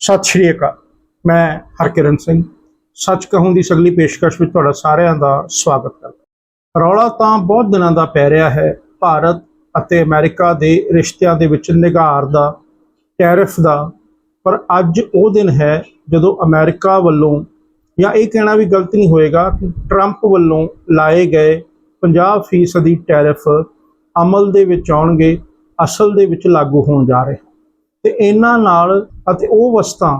ਸਤਿ ਸ਼੍ਰੀ ਅਕਾਲ। ਮੈਂ ਹਰਕਿਰਨ ਸਿੰਘ। ਸੱਚ ਕਹੂੰ ਦੀ ਸਗਲੀ ਪੇਸ਼ਕਸ਼ ਵਿੱਚ ਤੁਹਾਡਾ ਸਾਰਿਆਂ ਦਾ ਸਵਾਗਤ ਕਰਦਾ ਰੌਲਾ ਤਾਂ ਬਹੁਤ ਦਿਨਾਂ ਦਾ ਪੈ ਰਿਹਾ ਹੈ। ਭਾਰਤ ਅਤੇ ਅਮਰੀਕਾ ਦੇ ਰਿਸ਼ਤਿਆਂ ਦੇ ਵਿੱਚ ਨਿਗਾਰ ਦਾ, ਟੈਰਿਫ ਦਾ, ਪਰ ਅੱਜ ਉਹ ਦਿਨ ਹੈ ਜਦੋਂ ਅਮਰੀਕਾ ਵੱਲੋਂ ਜਾਂ ਇਹ ਕਹਿਣਾ ਵੀ ਗਲਤ ਨਹੀਂ ਹੋਏਗਾ ਕਿ ਟਰੰਪ ਵੱਲੋਂ ਲਾਏ ਗਏ 50% ਦੀ ਟੈਰਿਫ ਅਮਲ ਦੇ ਵਿੱਚ ਆਉਣਗੇ, ਅਸਲ ਦੇ ਵਿੱਚ ਲਾਗੂ ਹੋਣ ਜਾ ਰਹੇ ਤੇ ਇਹਨਾਂ ਨਾਲ ਅਤੇ ਉਹ ਵਸਤਾਂ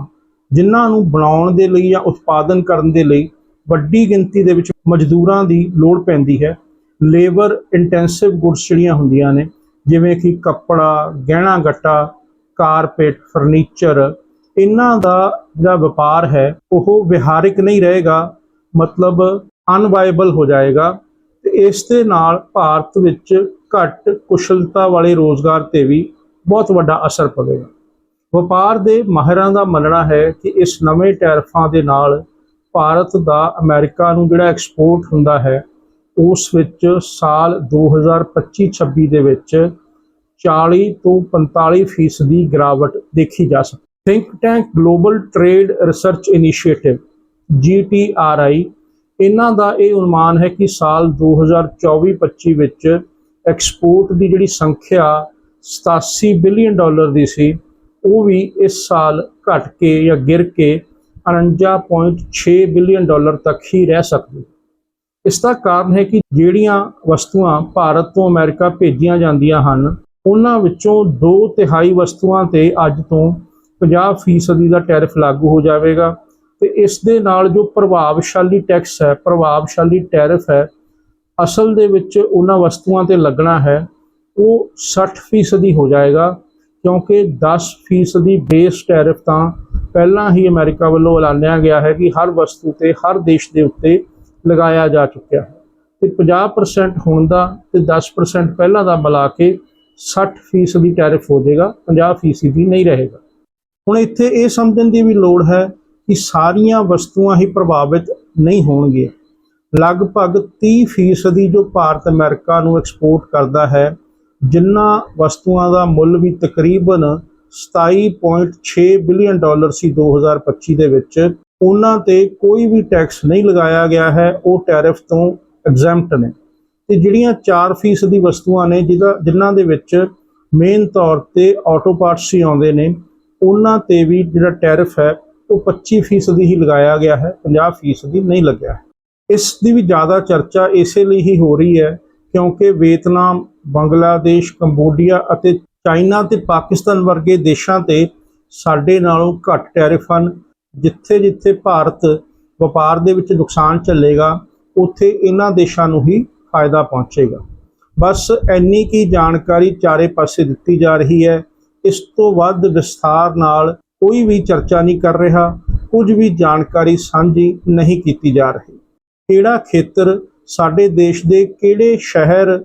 ਜਿਨ੍ਹਾਂ ਨੂੰ ਬਣਾਉਣ ਦੇ ਲਈ ਜਾਂ ਉਤਪਾਦਨ ਕਰਨ ਦੇ ਲਈ ਵੱਡੀ ਗਿਣਤੀ ਦੇ ਵਿੱਚ ਮਜ਼ਦੂਰਾਂ ਦੀ ਲੋੜ ਪੈਂਦੀ ਹੈ। ਲੇਬਰ ਇੰਟੈਂਸਿਵ ਗੁੱਡਸ ਜਿਹੜੀਆਂ ਹੁੰਦੀਆਂ ਨੇ, ਜਿਵੇਂ ਕਿ ਕੱਪੜਾ, ਗਹਿਣਾ ਗੱਟਾ, ਕਾਰਪੇਟ, ਫਰਨੀਚਰ, ਇਹਨਾਂ ਦਾ ਜਿਹੜਾ ਵਪਾਰ ਹੈ, ਉਹ ਵਿਹਾਰਿਕ ਨਹੀਂ ਰਹੇਗਾ, ਮਤਲਬ ਅਨਵਾਇਬਲ ਹੋ ਜਾਏਗਾ ਤੇ ਇਸ ਦੇ ਨਾਲ ਭਾਰਤ ਵਿੱਚ ਘੱਟ ਕੁਸ਼ਲਤਾ ਵਾਲੇ ਰੋਜ਼ਗਾਰ ਤੇ ਵੀ ਬਹੁਤ ਵੱਡਾ ਅਸਰ ਪਵੇਗਾ। ਵਪਾਰ ਦੇ ਮਾਹਿਰਾਂ ਦਾ ਮੰਨਣਾ ਹੈ ਕਿ ਇਸ ਨਵੇਂ ਟੈਰਫਾਂ ਦੇ ਨਾਲ ਭਾਰਤ ਦਾ ਅਮਰੀਕਾ ਨੂੰ ਜਿਹੜਾ ਐਕਸਪੋਰਟ ਹੁੰਦਾ ਹੈ, ਉਸ ਵਿੱਚ ਸਾਲ 2025-26 ਦੇ ਵਿੱਚ 40 ਤੋਂ 45 ਫੀਸਦੀ ਗਿਰਾਵਟ ਦੇਖੀ ਜਾ ਸਕਦੀ think tank global trade research initiative GTRI ਇਹਨਾਂ ਦਾ ਇਹ ਅਨੁਮਾਨ ਹੈ ਕਿ ਸਾਲ 2024-25 ਵਿੱਚ ਐਕਸਪੋਰਟ ਦੀ ਜਿਹੜੀ ਸੰਖਿਆ 87 ਬਿਲੀਅਨ ਡਾਲਰ ਦੀ ਸੀ ਉਹ ਵੀ ਇਸ ਸਾਲ ਘਟ ਕੇ ਜਾਂ ਗਿਰ ਕੇ 49.6 ਬਿਲੀਅਨ ਡਾਲਰ ਤੱਕ ਹੀ ਰਹਿ ਸਕਦੀ। ਇਸ ਦਾ ਕਾਰਨ ਹੈ ਕਿ ਜਿਹੜੀਆਂ ਵਸਤੂਆਂ ਭਾਰਤ ਤੋਂ ਅਮਰੀਕਾ ਭੇਜੀਆਂ ਜਾਂਦੀਆਂ ਹਨ, ਉਹਨਾਂ ਵਿੱਚੋਂ 2 ਤਿਹਾਈ ਵਸਤੂਆਂ ਤੇ ਅੱਜ ਤੋਂ 50% ਦਾ ਟੈਰਿਫ ਲਾਗੂ ਹੋ ਜਾਵੇਗਾ ਤੇ ਇਸ ਦੇ ਨਾਲ ਜੋ ਪ੍ਰਭਾਵਸ਼ਾਲੀ ਟੈਕਸ ਹੈ, ਪ੍ਰਭਾਵਸ਼ਾਲੀ ਟੈਰਿਫ ਹੈ, ਅਸਲ ਦੇ ਵਿੱਚ ਉਹਨਾਂ ਵਸਤੂਆਂ ਤੇ ਲੱਗਣਾ ਹੈ, ਉਹ 60% ਹੋ ਜਾਏਗਾ ਕਿਉਂਕਿ 10% ਦੀ ਬੇਸ ਟੈਰਿਫ ਤਾਂ ਪਹਿਲਾਂ ਹੀ ਅਮਰੀਕਾ ਵੱਲੋਂ ਐਲਾਨਿਆ ਗਿਆ ਹੈ ਕਿ ਹਰ ਵਸਤੂ ਤੇ, ਹਰ ਦੇਸ਼ ਦੇ ਉੱਤੇ ਲਗਾਇਆ ਜਾ ਚੁੱਕਿਆ ਹੈ। ਤੇ 50% ਹੁਣ ਦਾ ਤੇ 10% ਪਹਿਲਾਂ ਦਾ ਮਿਲਾ ਕੇ 60% ਦੀ ਟੈਰਿਫ ਹੋ ਜਾਏਗਾ 50% ਦੀ ਨਹੀਂ ਰਹੇਗਾ। ਹੁਣ ਇੱਥੇ ਇਹ ਸਮਝਣ ਦੀ ਵੀ ਲੋੜ ਹੈ ਕਿ ਸਾਰੀਆਂ ਵਸਤੂਆਂ ਹੀ ਪ੍ਰਭਾਵਿਤ ਨਹੀਂ ਹੋਣਗੀਆਂ। ਲਗਭਗ 30% ਦੀ ਜੋ ਭਾਰਤ ਅਮਰੀਕਾ ਨੂੰ ਐਕਸਪੋਰਟ ਕਰਦਾ ਹੈ ਜਿਨ੍ਹਾਂ ਵਸਤੂਆਂ ਦਾ ਮੁੱਲ ਵੀ ਤਕਰੀਬਨ 27.6 ਬਿਲੀਅਨ ਡਾਲਰ ਸੀ 2025 ਦੇ ਵਿੱਚ, ਉਹਨਾਂ ਤੇ ਕੋਈ ਵੀ ਟੈਕਸ ਨਹੀਂ ਲਗਾਇਆ ਗਿਆ ਹੈ, ਉਹ ਟੈਰਿਫ ਤੋਂ ਐਗਜ਼ੈਂਪਟ ਨੇ। ਤੇ ਜਿਹੜੀਆਂ 4% ਦੀ ਵਸਤੂਆਂ ਨੇ, ਜਿਹਦਾ, ਜਿਨ੍ਹਾਂ ਦੇ ਵਿੱਚ ਮੇਨ ਤੌਰ ਤੇ ਆਟੋ ਪਾਰਟਸ ਹੀ ਆਉਂਦੇ ਨੇ, ਉਹਨਾਂ ਤੇ ਵੀ ਜਿਹੜਾ ਟੈਰਿਫ ਹੈ, ਉਹ 25% ਹੀ ਲਗਾਇਆ ਗਿਆ ਹੈ 50% ਦੀ ਨਹੀਂ ਲੱਗਿਆ। ਹੈ ਇਸ ਦੀ ਵੀ ਜ਼ਿਆਦਾ ਚਰਚਾ ਇਸੇ ਲਈ ਹੀ ਹੋ ਰਹੀ ਹੈ, ਕਿਉਂਕਿ ਵੀਅਤਨਾਮ ਬੰਗਲਾਦੇਸ਼, ਕੰਬੋਡੀਆ ਅਤੇ ਚਾਈਨਾ ਤੇ ਪਾਕਿਸਤਾਨ ਵਰਗੇ ਦੇਸ਼ਾਂ ਤੇ ਸਾਡੇ ਨਾਲੋਂ ਘੱਟ ਟੈਰਿਫ ਹਨ। ਜਿੱਥੇ ਜਿੱਥੇ ਭਾਰਤ ਵਪਾਰ ਦੇ ਵਿੱਚ ਨੁਕਸਾਨ ਝੱਲੇਗਾ ਉੱਥੇ ਇਹਨਾਂ ਦੇਸ਼ਾਂ ਨੂੰ ਹੀ ਫਾਇਦਾ ਪਹੁੰਚੇਗਾ। ਬਸ ਇੰਨੀ ਕੀ ਜਾਣਕਾਰੀ ਚਾਰੇ ਪਾਸੇ ਦਿੱਤੀ ਜਾ ਰਹੀ ਹੈ। ਇਸ ਤੋਂ ਵੱਧ ਵਿਸਥਾਰ ਨਾਲ ਕੋਈ ਵੀ ਚਰਚਾ ਨਹੀਂ ਕਰ ਰਿਹਾ, ਕੁਝ ਵੀ ਜਾਣਕਾਰੀ ਸਾਂਝੀ ਨਹੀਂ ਕੀਤੀ ਜਾ ਰਹੀ। ਕਿਹੜਾ ਖੇਤਰ ਸਾਡੇ ਦੇਸ਼ ਦੇ ਕਿਹੜੇ ਸ਼ਹਿਰ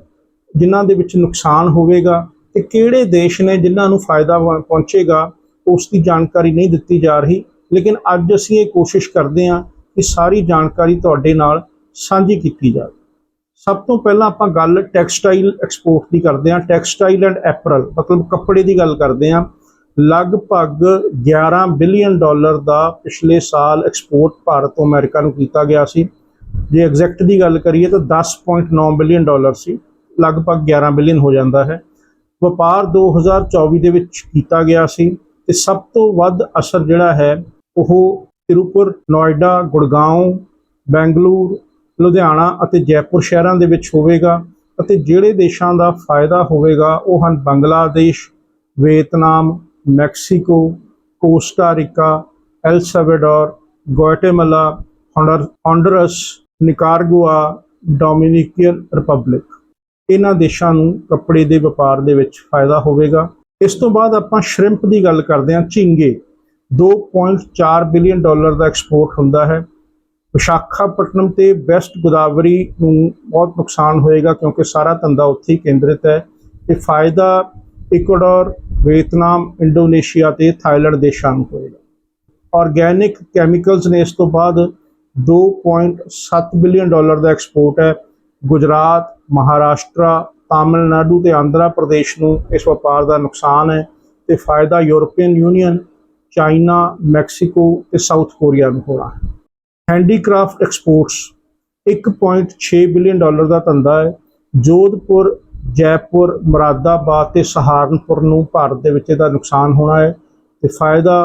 ਜਿਨ੍ਹਾਂ ਦੇ ਵਿੱਚ ਨੁਕਸਾਨ ਹੋਵੇਗਾ ਤੇ ਕਿਹੜੇ ਦੇਸ਼ ਨੇ ਜਿਨ੍ਹਾਂ ਨੂੰ ਫਾਇਦਾ ਵਾ- ਪਹੁੰਚੇਗਾ, ਉਸ ਦੀ ਜਾਣਕਾਰੀ ਨਹੀਂ ਦਿੱਤੀ ਜਾ ਰਹੀ। ਲੇਕਿਨ ਅੱਜ ਅਸੀਂ ਇਹ ਕੋਸ਼ਿਸ਼ ਕਰਦੇ ਹਾਂ ਕਿ ਸਾਰੀ ਜਾਣਕਾਰੀ ਤੁਹਾਡੇ ਨਾਲ ਸਾਂਝੀ ਕੀਤੀ ਜਾਵੇ। ਸਭ ਤੋਂ ਪਹਿਲਾਂ ਆਪਾਂ ਗੱਲ ਟੈਕਸਟਾਈਲ ਐਕਸਪੋਰਟ ਦੀ ਕਰਦੇ ਹਾਂ। ਟੈਕਸਟਾਈਲ ਐਂਡ ਐਪਰਲ, ਮਤਲਬ ਕੱਪੜੇ ਦੀ ਗੱਲ ਕਰਦੇ ਹਾਂ। ਲਗਭਗ 11 ਬਿਲੀਅਨ ਡਾਲਰ ਦਾ ਪਿਛਲੇ ਸਾਲ ਐਕਸਪੋਰਟ ਭਾਰਤ ਤੋਂ ਅਮਰੀਕਾ ਨੂੰ ਕੀਤਾ ਗਿਆ ਸੀ। ਜੇ ਐਗਜ਼ੈਕਟ ਦੀ ਗੱਲ ਕਰੀਏ ਤਾਂ 10.9 ਬਿਲੀਅਨ ਡਾਲਰ ਸੀ। ਲਗਭਗ 11 ਬਿਲੀਅਨ ਹੋ ਜਾਂਦਾ ਹੈ। ਵਪਾਰ 2024 ਦੇ ਵਿੱਚ ਕੀਤਾ ਗਿਆ ਸੀ ਤੇ ਸਭ ਤੋਂ ਵੱਧ ਅਸਰ ਜਿਹੜਾ ਹੈ ਉਹ ਤਿਰੂਪੁਰ, ਨੋਇਡਾ ਗੁੜਗਾਉਂ ਬੈਂਗਲੁਰੂ, ਲੁਧਿਆਣਾ ਅਤੇ ਜੈਪੁਰ ਸ਼ਹਿਰਾਂ ਦੇ ਵਿੱਚ ਹੋਵੇਗਾ ਅਤੇ ਜਿਹੜੇ ਦੇਸ਼ਾਂ ਦਾ ਫਾਇਦਾ ਹੋਵੇਗਾ ਉਹ ਹਨ Bangladesh, Vietnam, Mexico, Costa Rica, El Salvador Guatemala Honduras Nicaragua, Dominican Republic. ਇਹਨਾਂ ਦੇਸ਼ਾਂ ਨੂੰ ਕੱਪੜੇ ਦੇ ਵਪਾਰ ਦੇ ਵਿੱਚ ਫਾਇਦਾ ਹੋਵੇਗਾ। ਇਸ ਤੋਂ ਬਾਅਦ ਆਪਾਂ ਸ਼੍ਰਿੰਪ ਦੀ ਗੱਲ ਕਰਦੇ ਹਾਂ, ਝੀਂਗੇ। 2.4 ਬਿਲੀਅਨ ਡਾਲਰ ਦਾ ਐਕਸਪੋਰਟ ਹੁੰਦਾ ਹੈ। ਵਿਸ਼ਾਖਾਪਟਨਮ ਤੇ ਵੈਸਟ ਗੋਦਾਵਰੀ ਨੂੰ ਬਹੁਤ ਨੁਕਸਾਨ ਹੋਏਗਾ ਕਿਉਂਕਿ ਸਾਰਾ ਧੰਦਾ ਉੱਥੇ ਹੀ ਕੇਂਦਰਿਤ ਹੈ। ਤੇ ਫਾਇਦਾ ਇਕਵਾਡੋਰ ਵੀਅਤਨਾਮ, ਇੰਡੋਨੇਸ਼ੀਆ ਤੇ ਥਾਈਲੈਂਡ ਦੇਸ਼ਾਂ ਨੂੰ ਹੋਏਗਾ। ਆਰਗੈਨਿਕ ਕੈਮੀਕਲਸ ਨੇ ਇਸ ਤੋਂ ਬਾਅਦ 2.7 ਬਿਲੀਅਨ ਡਾਲਰ ਦਾ ਐਕਸਪੋਰਟ ਹੈ। ਗੁਜਰਾਤ ਮਹਾਰਾਸ਼ਟਰਾ, ਤਾਮਿਲਨਾਡੂ ਤੇ ਆਂਧਰਾ ਪ੍ਰਦੇਸ਼ ਨੂੰ ਇਸ ਵਪਾਰ ਦਾ ਨੁਕਸਾਨ ਹੈ ਤੇ ਫਾਇਦਾ ਯੂਰਪੀਅਨ ਯੂਨੀਅਨ, ਚਾਈਨਾ, ਮੈਕਸੀਕੋ ਤੇ ਸਾਊਥ ਕੋਰੀਆ ਨੂੰ ਹੋਣਾ ਹੈ। ਹੈਂਡੀਕ੍ਰਾਫਟ ਐਕਸਪੋਰਟਸ 1.6 ਬਿਲੀਅਨ ਡਾਲਰ ਦਾ ਧੰਦਾ ਹੈ। ਜੋਧਪੁਰ, ਜੈਪੁਰ, ਮੁਰਾਦਾਬਾਦ ਤੇ ਸਹਾਰਨਪੁਰ ਨੂੰ ਭਾਰਤ ਦੇ ਵਿੱਚ ਇਹਦਾ ਨੁਕਸਾਨ ਹੋਣਾ ਹੈ ਤੇ ਫਾਇਦਾ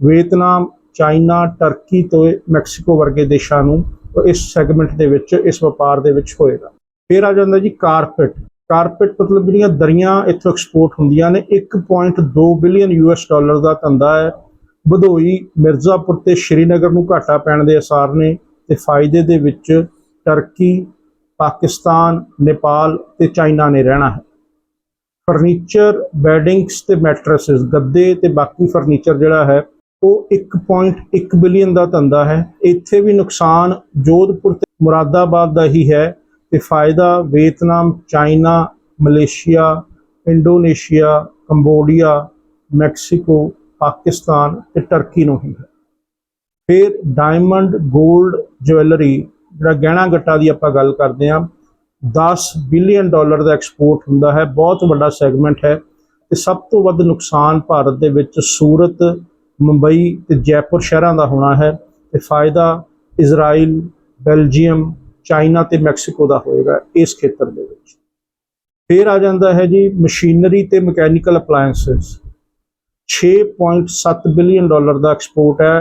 ਵੀਅਤਨਾਮ, ਚਾਈਨਾ, ਟਰਕੀ ਤੇ ਮੈਕਸੀਕੋ ਵਰਗੇ ਦੇਸ਼ਾਂ ਨੂੰ ਇਸ ਸੈਗਮੈਂਟ ਦੇ ਵਿੱਚ, ਇਸ ਵਪਾਰ ਦੇ ਵਿੱਚ ਹੋਏਗਾ। ਫਿਰ ਆ ਜਾਂਦਾ ਜੀ ਕਾਰਪੇਟ। ਕਾਰਪੇਟ ਮਤਲਬ ਜਿਹੜੀਆਂ ਦਰੀਆਂ ਇੱਥੋਂ ਐਕਸਪੋਰਟ ਹੁੰਦੀਆਂ ਨੇ 1.2 ਬਿਲੀਅਨ ਯੂਐਸ ਡਾਲਰ ਦਾ ਧੰਦਾ ਹੈ। ਵਧੋਈ ਮਿਰਜ਼ਾਪੁਰ ਤੇ ਸ਼੍ਰੀਨਗਰ ਨੂੰ ਘਾਟਾ ਪੈਣ ਦੇ ਅਸਾਰ ਨੇ ਤੇ ਫਾਇਦੇ ਦੇ ਵਿੱਚ ਟਰਕੀ, ਪਾਕਿਸਤਾਨ, ਨੇਪਾਲ ਤੇ ਚਾਈਨਾ ਨੇ ਰਹਿਣਾ ਹੈ। ਫਰਨੀਚਰ, ਬੈਡਿੰਗਸ ਤੇ ਮੈਟਰੈਸਸ, ਗੱਦੇ ਤੇ ਬਾਕੀ ਫਰਨੀਚਰ ਜਿਹੜਾ ਹੈ, ਉਹ 1.1 ਬਿਲੀਅਨ ਦਾ ਧੰਦਾ ਹੈ। ਇੱਥੇ ਵੀ ਨੁਕਸਾਨ ਜੋਧਪੁਰ ਤੇ ਮੁਰਾਦਾਬਾਦ ਦਾ ਹੀ ਹੈ। ਤੇ ਫਾਇਦਾ Vietnam, China, Malaysia, Indonesia, Cambodia, Mexico, Pakistan ਤੇ ਟਰਕੀ ਨੂੰ ਹੀ ਹੈ। ਫਿਰ ਡਾਇਮੰਡ 골ਡ ਜੁਐਲਰੀ ਜਿਹੜਾ ਗਹਿਣਾ ਗੱਟਾ ਦੀ ਆਪਾਂ ਗੱਲ ਕਰਦੇ ਹਾਂ 10 ਬਿਲੀਅਨ ਡਾਲਰ ਦਾ ਐਕਸਪੋਰਟ ਹੁੰਦਾ ਹੈ, ਬਹੁਤ ਵੱਡਾ ਸੈਗਮੈਂਟ ਹੈ ਤੇ ਸਭ ਤੋਂ ਵੱਧ ਨੁਕਸਾਨ ਭਾਰਤ ਦੇ ਵਿੱਚ ਸੂਰਤ, ਮੁੰਬਈ ਤੇ ਜੈਪੁਰ ਸ਼ਹਿਰਾਂ ਦਾ ਹੋਣਾ ਹੈ ਤੇ ਫਾਇਦਾ ਇਜ਼ਰਾਈਲ, ਬੈਲਜੀਅਮ ਚਾਈਨਾ ਤੇ ਮੈਕਸੀਕੋ ਦਾ ਹੋਏਗਾ ਇਸ ਖੇਤਰ ਦੇ ਵਿੱਚ। ਫਿਰ ਆ ਜਾਂਦਾ ਹੈ ਜੀ ਮਸ਼ੀਨਰੀ ਤੇ ਮਕੈਨੀਕਲ ਅਪਲਾਈਐਂਸਸ 6.7 ਬਿਲੀਅਨ ਡਾਲਰ ਦਾ ਐਕਸਪੋਰਟ ਹੈ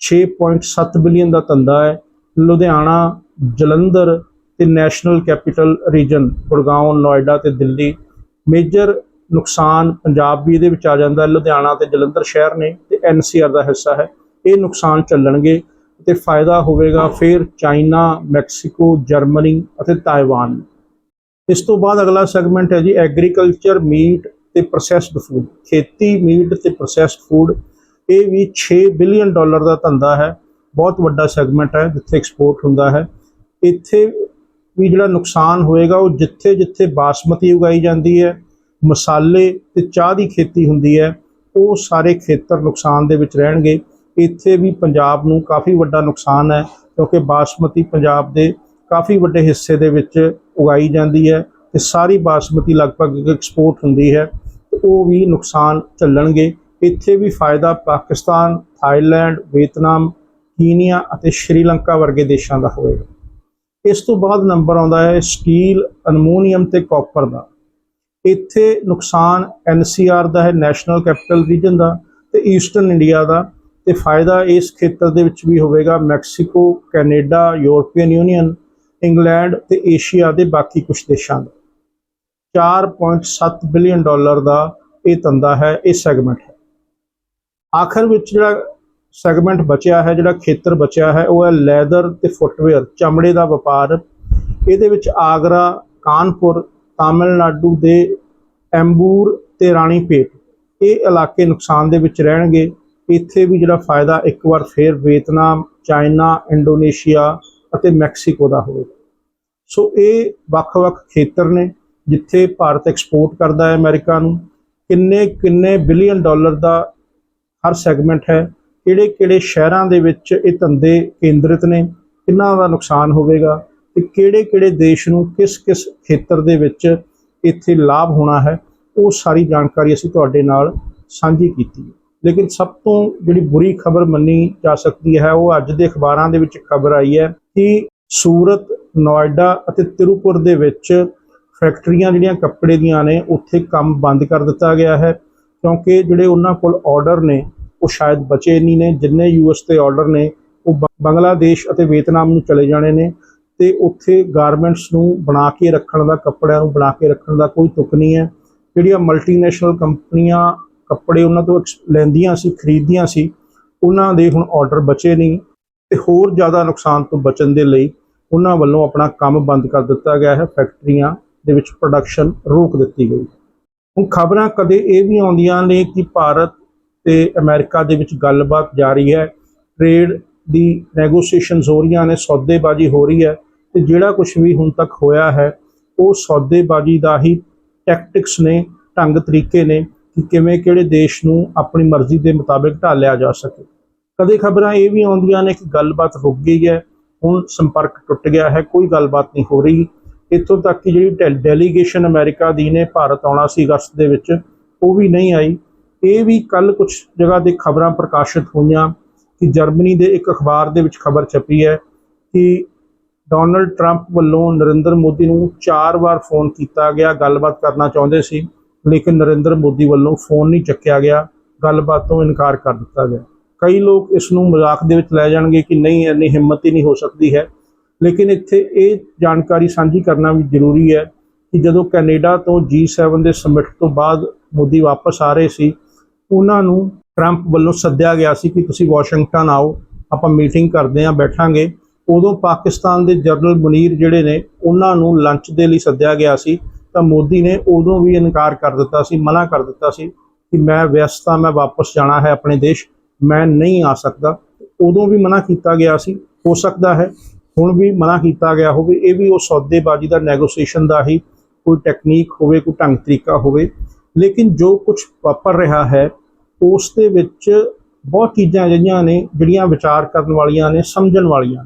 6.7 ਬਿਲੀਅਨ ਦਾ ਧੰਦਾ ਹੈ। ਲੁਧਿਆਣਾ, ਜਲੰਧਰ ਤੇ national capital region Gurgaon Noida ਤੇ ਦਿੱਲੀ। ਮੇਜਰ ਨੁਕਸਾਨ ਪੰਜਾਬ ਵੀ ਇਹਦੇ ਵਿੱਚ ਆ ਜਾਂਦਾ ਲੁਧਿਆਣਾ ਤੇ ਜਲੰਧਰ ਸ਼ਹਿਰ ਨੇ ਤੇ ਐਨਸੀਆਰ ਦਾ ਹਿੱਸਾ ਹੈ। ਇਹ ਨੁਕਸਾਨ ਚੱਲਣਗੇ ਤੇ ਫਾਇਦਾ ਹੋਵੇਗਾ ਫਿਰ ਚਾਈਨਾ, ਮੈਕਸੀਕੋ, ਜਰਮਨੀ ਅਤੇ ਤਾਈਵਾਨ ਇਸ ਤੋਂ ਬਾਅਦ ਅਗਲਾ ਸੈਗਮੈਂਟ ਹੈ ਜੀ ਐਗਰੀਕਲਚਰ, ਮੀਟ ਤੇ ਪ੍ਰੋਸੈਸਡ ਫੂਡ। ਖੇਤੀ, ਮੀਟ ਤੇ ਪ੍ਰੋਸੈਸਡ ਫੂਡ। ਇਹ ਵੀ 6 ਬਿਲੀਅਨ ਡਾਲਰ ਦਾ ਧੰਦਾ ਹੈ। ਬਹੁਤ ਵੱਡਾ ਸੈਗਮੈਂਟ ਹੈ ਜਿੱਥੇ ਐਕਸਪੋਰਟ ਹੁੰਦਾ ਹੈ। ਇੱਥੇ ਵੀ ਜਿਹੜਾ ਨੁਕਸਾਨ ਹੋਏਗਾ ਉਹ ਜਿੱਥੇ ਜਿੱਥੇ ਬਾਸਮਤੀ ਉਗਾਈ ਜਾਂਦੀ ਹੈ, ਮਸਾਲੇ ਤੇ ਚਾਹ ਦੀ ਖੇਤੀ ਹੁੰਦੀ ਹੈ, ਉਹ ਸਾਰੇ ਖੇਤਰ ਨੁਕਸਾਨ ਦੇ ਵਿੱਚ ਰਹਿਣਗੇ। ਇੱਥੇ ਵੀ ਪੰਜਾਬ ਨੂੰ ਕਾਫੀ ਵੱਡਾ ਨੁਕਸਾਨ ਹੈ, ਕਿਉਂਕਿ ਬਾਸਮਤੀ ਪੰਜਾਬ ਦੇ ਕਾਫੀ ਵੱਡੇ ਹਿੱਸੇ ਦੇ ਵਿੱਚ ਉਗਾਈ ਜਾਂਦੀ ਹੈ ਤੇ ਸਾਰੀ ਬਾਸਮਤੀ ਲਗਭਗ ਐਕਸਪੋਰਟ ਹੁੰਦੀ ਹੈ ਉਹ ਵੀ ਨੁਕਸਾਨ ਝੱਲਣਗੇ। ਇੱਥੇ ਵੀ ਫਾਇਦਾ ਪਾਕਿਸਤਾਨ, ਥਾਈਲੈਂਡ, ਵੀਅਤਨਾਮ, ਕੀਨੀਆ ਅਤੇ ਸ਼੍ਰੀਲੰਕਾ ਵਰਗੇ ਦੇਸ਼ਾਂ ਦਾ ਹੋਵੇਗਾ। ਇਸ ਤੋਂ ਬਾਅਦ ਨੰਬਰ ਆਉਂਦਾ ਹੈ ਸਟੀਲ, ਅਲਮੋਨੀਅਮ ਤੇ ਕਾਪਰ ਦਾ। ਇੱਥੇ ਨੁਕਸਾਨ ਐਨਸੀਆਰ ਦਾ ਹੈ, ਨੈਸ਼ਨਲ ਕੈਪੀਟਲ ਰੀਜਨ ਦਾ ਤੇ ਈਸਟਰਨ ਇੰਡੀਆ ਦਾ। ਤੇ ਫਾਇਦਾ ਇਸ ਖੇਤਰ ਦੇ ਵਿੱਚ ਵੀ ਹੋਵੇਗਾ Mexico, Canada, European Union, England ਤੇ ਏਸ਼ੀਆ ਦੇ ਬਾਕੀ ਕੁਝ ਦੇਸ਼ਾਂ ਦਾ। 4.7 ਬਿਲੀਅਨ ਡਾਲਰ ਦਾ ਇਹ ਧੰਦਾ ਹੈ, ਇਹ ਸੈਗਮੈਂਟ ਹੈ। ਆਖਰ ਵਿੱਚ ਜਿਹੜਾ ਸੈਗਮੈਂਟ ਬਚਿਆ ਹੈ, ਜਿਹੜਾ ਖੇਤਰ ਬਚਿਆ ਹੈ, ਉਹ ਹੈ ਲੈਦਰ ਤੇ ਫੁੱਟਵੇਅਰ, ਚਮੜੇ ਦਾ ਵਪਾਰ। ਇਹਦੇ ਵਿੱਚ ਆਗਰਾ, ਕਾਨਪੁਰ, ਤਾਮਿਲਨਾਡੂ ਦੇ ਐਂਬੂਰ ਤੇ ਰਾਣੀਪੇਟ, ਇਹ ਇਲਾਕੇ ਨੁਕਸਾਨ ਦੇ ਵਿੱਚ ਰਹਿਣਗੇ। ਇੱਥੇ ਵੀ ਜਿਹੜਾ ਫਾਇਦਾ ਇੱਕ ਵਾਰ ਫੇਰ ਵੀਅਤਨਾਮ, ਚਾਈਨਾ, ਇੰਡੋਨੇਸ਼ੀਆ ਅਤੇ ਮੈਕਸੀਕੋ ਦਾ ਹੋਵੇਗਾ ਸੋ ਇਹ ਵੱਖ-ਵੱਖ ਖੇਤਰ ਨੇ ਜਿੱਥੇ ਭਾਰਤ ਐਕਸਪੋਰਟ ਕਰਦਾ ਹੈ ਅਮਰੀਕਾ ਨੂੰ। ਕਿੰਨੇ ਕਿੰਨੇ ਬਿਲੀਅਨ ਡਾਲਰ ਦਾ ਹਰ ਸੈਗਮੈਂਟ ਹੈ ਕਿਹੜੇ ਕਿਹੜੇ ਸ਼ਹਿਰਾਂ ਦੇ ਵਿੱਚ ਇਹ ਧੰਦੇ ਕੇਂਦਰਿਤ ਨੇ, ਕਿੰਨਾ ਦਾ ਨੁਕਸਾਨ ਹੋਵੇਗਾ ਤੇ ਕਿਹੜੇ ਕਿਹੜੇ ਦੇਸ਼ ਨੂੰ ਕਿਸ ਕਿਸ ਖੇਤਰ ਦੇ ਵਿੱਚ ਇੱਥੇ ਲਾਭ ਹੋਣਾ ਹੈ, ਉਹ ਸਾਰੀ ਜਾਣਕਾਰੀ ਅਸੀਂ ਤੁਹਾਡੇ ਨਾਲ ਸਾਂਝੀ ਕੀਤੀ ਹੈ। ਲੇਕਿਨ ਸਭ ਤੋਂ ਜਿਹੜੀ ਬੁਰੀ ਖਬਰ ਮੰਨੀ ਜਾ ਸਕਦੀ ਹੈ, ਉਹ ਅੱਜ ਦੇ ਅਖਬਾਰਾਂ ਦੇ ਵਿੱਚ ਖਬਰ ਆਈ ਹੈ ਕਿ ਸੂਰਤ, ਨੋਇਡਾ ਅਤੇ ਤਿਰੂਪੁਰ ਦੇ ਵਿੱਚ ਫੈਕਟਰੀਆਂ ਜਿਹੜੀਆਂ ਕੱਪੜੇ ਦੀਆਂ ਨੇ, ਉੱਥੇ ਕੰਮ ਬੰਦ ਕਰ ਦਿੱਤਾ ਗਿਆ ਹੈ। ਕਿਉਂਕਿ ਜਿਹੜੇ ਉਹਨਾਂ ਕੋਲ ਆਰਡਰ ਨੇ, ਉਹ ਸ਼ਾਇਦ ਬਚੇ ਨਹੀਂ ਨੇ। ਜਿੰਨੇ ਯੂਐਸ ਤੇ ਆਰਡਰ ਨੇ, ਉਹ ਬ- ਬੰਗਲਾਦੇਸ਼ ਅਤੇ ਵੀਅਤਨਾਮ ਨੂੰ ਚਲੇ ਜਾਣੇ ਨੇ। ਤੇ ਉੱਥੇ ਗਾਰਮੈਂਟਸ ਨੂੰ ਬਣਾ ਕੇ ਰੱਖਣ ਦਾ, ਕੱਪੜਿਆਂ ਨੂੰ ਬਣਾ ਕੇ ਰੱਖਣ ਦਾ ਕੋਈ ਤੁਕ ਨਹੀਂ ਹੈ। ਜਿਹੜੀਆਂ ਮਲਟੀਨੈਸ਼ਨਲ ਕੰਪਨੀਆਂ ਕੱਪੜੇ ਉਹਨਾਂ ਤੋਂ ਐਕਸ- ਲੈਂਦੀਆਂ ਸੀ, ਖਰੀਦਦੀਆਂ ਸੀ, ਉਹਨਾਂ ਦੇ ਹੁਣ ਆਰਡਰ ਬਚੇ ਨਹੀਂ ਤੇ ਹੋਰ ਜ਼ਿਆਦਾ ਨੁਕਸਾਨ ਤੋਂ ਬਚਣ ਦੇ ਲਈ ਉਹਨਾਂ ਵੱਲੋਂ ਆਪਣਾ ਕੰਮ ਬੰਦ ਕਰ ਦਿੱਤਾ ਗਿਆ ਹੈ, ਫੈਕਟਰੀਆਂ ਦੇ ਵਿੱਚ ਪ੍ਰੋਡਕਸ਼ਨ ਰੋਕ ਦਿੱਤੀ ਗਈ ਹੁਣ ਖਬਰਾਂ ਕਦੇ ਇਹ ਵੀ ਆਉਂਦੀਆਂ ਨੇ ਕਿ ਭਾਰਤ ਤੇ ਅਮਰੀਕਾ ਦੇ ਵਿੱਚ ਗੱਲਬਾਤ ਜਾਰੀ ਹੈ ਟ੍ਰੇਡ ਦੀ ਨੈਗੋਸੀਏਸ਼ਨਸ ਹੋ ਰਹੀਆਂ ਨੇ, ਸੌਦੇਬਾਜ਼ੀ ਹੋ ਰਹੀ ਹੈ ਤੇ ਜਿਹੜਾ ਕੁਝ ਵੀ ਹੁਣ ਤੱਕ ਹੋਇਆ ਹੈ, ਉਹ ਸੌਦੇਬਾਜ਼ੀ ਦਾ ਹੀ ਟੈਕਟਿਕਸ ਨੇ, ਢੰਗ ਤਰੀਕੇ ਨੇ ਕਿ ਕਿਵੇਂ ਕਿਹੜੇ ਦੇਸ਼ ਨੂੰ ਆਪਣੀ ਮਰਜ਼ੀ ਦੇ ਮੁਤਾਬਿਕ ਢਾਲਿਆ ਜਾ ਸਕੇ। ਕਦੇ ਖਬਰਾਂ ਇਹ ਵੀ ਆਉਂਦੀਆਂ ਨੇ ਕਿ ਗੱਲਬਾਤ ਰੁਕ ਗਈ ਹੈ, ਹੁਣ ਸੰਪਰਕ ਟੁੱਟ ਗਿਆ ਹੈ, ਕੋਈ ਗੱਲਬਾਤ ਨਹੀਂ ਹੋ ਰਹੀ। ਇੱਥੋਂ ਤੱਕ ਕਿ ਜਿਹੜੀ ਡੈਲੀਗੇਸ਼ਨ ਅਮਰੀਕਾ ਦੀ ਨੇ, ਭਾਰਤ ਆਉਣਾ ਸੀ ਅਗਸਤ ਦੇ ਵਿੱਚ, ਉਹ ਵੀ ਨਹੀਂ ਆਈ। ਇਹ ਵੀ ਕੱਲ ਕੁਝ ਜਗ੍ਹਾ ਦੇ ਖਬਰਾਂ ਪ੍ਰਕਾਸ਼ਿਤ ਹੋਈਆਂ ਕਿ ਜਰਮਨੀ ਦੇ ਇੱਕ ਅਖਬਾਰ ਦੇ ਵਿੱਚ ਖਬਰ ਛਪੀ ਹੈ ਕਿ ਡੋਨਲਡ ਟਰੰਪ ਵੱਲੋਂ ਨਰਿੰਦਰ ਮੋਦੀ ਨੂੰ ਚਾਰ ਵਾਰ ਫੋਨ ਕੀਤਾ ਗਿਆ, ਗੱਲਬਾਤ ਕਰਨਾ ਚਾਹੁੰਦੇ ਸੀ। ਲੇਕਿਨ ਨਰਿੰਦਰ ਮੋਦੀ ਵੱਲੋਂ ਫੋਨ ਨਹੀਂ ਚੱਕਿਆ ਗਿਆ, ਗੱਲਬਾਤ ਤੋਂ ਇਨਕਾਰ ਕਰ ਦਿੱਤਾ ਗਿਆ। ਕਈ ਲੋਕ ਇਸ ਨੂੰ ਮਜ਼ਾਕ ਦੇ ਵਿੱਚ ਲੈ ਜਾਣਗੇ ਕਿ ਨਹੀਂ, ਇੰਨੀ ਹਿੰਮਤ ਹੀ ਨਹੀਂ ਹੋ ਸਕਦੀ ਹੈ। ਲੇਕਿਨ ਇੱਥੇ ਇਹ ਜਾਣਕਾਰੀ ਸਾਂਝੀ ਕਰਨਾ ਵੀ ਜ਼ਰੂਰੀ ਹੈ ਕਿ ਜਦੋਂ ਕੈਨੇਡਾ ਤੋਂ G7 ਦੇ ਸਮਿਟ ਤੋਂ ਬਾਅਦ ਮੋਦੀ ਵਾਪਸ ਆ ਰਹੇ ਸੀ, ਉਹਨਾਂ ਨੂੰ ਟਰੰਪ ਵੱਲੋਂ ਸੱਦਿਆ ਗਿਆ ਸੀ ਕਿ ਤੁਸੀਂ ਵਾਸ਼ਿੰਗਟਨ ਆਓ, ਆਪਾਂ ਮੀਟਿੰਗ ਕਰਦੇ ਆਂ ਬੈਠਾਂਗੇ। ਉਦੋਂ ਪਾਕਿਸਤਾਨ ਦੇ ਜਨਰਲ ਮੁਨੀਰ ਜਿਹੜੇ ਨੇ, ਉਹਨਾਂ ਨੂੰ ਲੰਚ ਦੇ ਲਈ ਸੱਦਿਆ ਗਿਆ ਸੀ। ਤਾਂ ਮੋਦੀ ਨੇ ਉਦੋਂ ਵੀ ਇਨਕਾਰ ਕਰ ਦਿੱਤਾ ਸੀ, ਮਨਾ ਕਰ ਦਿੱਤਾ ਸੀ ਕਿ ਮੈਂ ਵਿਅਸਤਾ ਮੈਂ ਵਾਪਸ ਜਾਣਾ ਹੈ ਆਪਣੇ ਦੇਸ਼, ਮੈਂ ਨਹੀਂ ਆ ਸਕਦਾ। ਉਦੋਂ ਵੀ ਮਨਾ ਕੀਤਾ ਗਿਆ ਸੀ, ਹੋ ਸਕਦਾ ਹੈ, ਹੁਣ ਵੀ ਮਨਾ ਕੀਤਾ ਗਿਆ ਹੋਵੇ। ਇਹ ਵੀ ਉਹ ਸੌਦੇਬਾਜ਼ੀ ਦਾ ਨੈਗੋਸੀਏਸ਼ਨ ਦਾ ਹੀ ਕੋਈ ਟੈਕਨੀਕ ਹੋਵੇ, ਕੋਈ ਢੰਗ ਤਰੀਕਾ ਹੋਵੇ। ਲੇਕਿਨ ਜੋ ਕੁਝ ਵਾਪਰ ਰਿਹਾ ਹੈ, ਉਸ ਦੇ ਵਿੱਚ ਬਹੁਤ ਚੀਜ਼ਾਂ ਅਜਿਹੀਆਂ ਨੇ ਜਿਹੜੀਆਂ ਵਿਚਾਰ ਕਰਨ ਵਾਲੀਆਂ ਨੇ, ਸਮਝਣ ਵਾਲੀਆਂ